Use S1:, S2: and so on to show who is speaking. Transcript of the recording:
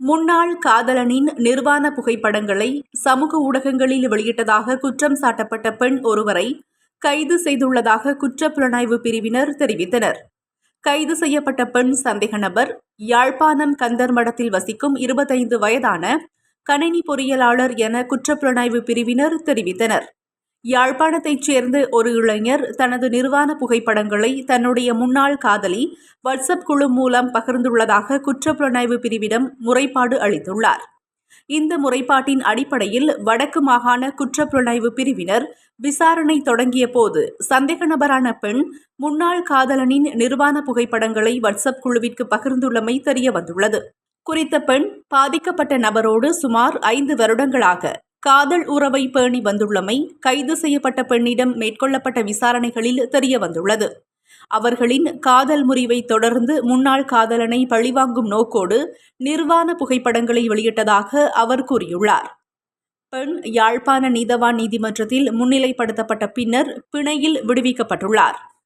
S1: முன்னாள் காதலனின் நிர்வாண புகைப்படங்களை சமூக ஊடகங்களில் வெளியிட்டதாக குற்றம் சாட்டப்பட்ட பெண் ஒருவரை கைது செய்துள்ளதாக குற்றப்புலனாய்வு பிரிவினர் தெரிவித்தனர். கைது செய்யப்பட்ட பெண் சந்தேக நபர் யாழ்ப்பாணம் கந்தர்மடத்தில் வசிக்கும் இருபத்தைந்து வயதான கணினி பொறியியலாளர் என குற்றப்புலனாய்வு பிரிவினர் தெரிவித்தனர். யாழ்ப்பாணத்தைச் சேர்ந்த ஒரு இளைஞர் தனது நிர்வாண புகைப்படங்களை தன்னுடைய முன்னாள் காதலி வாட்ஸ்அப் குழு மூலம் பகிர்ந்துள்ளதாக குற்றப்புலனாய்வு பிரிவிடம் முறைப்பாடு அளித்துள்ளார். இந்த முறைப்பாட்டின் அடிப்படையில் வடக்கு மாகாண குற்றப்புலனாய்வு பிரிவினர் விசாரணை தொடங்கிய போது சந்தேக நபரான பெண் முன்னாள் காதலனின் நிர்வாண புகைப்படங்களை வாட்ஸ்அப் குழுவிற்கு பகிர்ந்துள்ளமை தெரியவந்துள்ளது. குறித்த பெண் பாதிக்கப்பட்ட நபரோடு சுமார் ஐந்து வருடங்களாக காதல் உறவை பேணி வந்துள்ளமை கைது செய்யப்பட்ட பெண்ணிடம் மேற்கொள்ளப்பட்ட விசாரணைகளில் தெரியவந்துள்ளது. அவர்களின் காதல் முறிவை தொடர்ந்து முன்னாள் காதலனை பழிவாங்கும் நோக்கோடு நிர்வாண புகைப்படங்களை வெளியிட்டதாக அவர் கூறியுள்ளார். பெண் யாழ்ப்பாண நீதவான் நீதிமன்றத்தில் முன்னிலைப்படுத்தப்பட்ட பின்னர் பிணையில் விடுவிக்கப்பட்டுள்ளார்.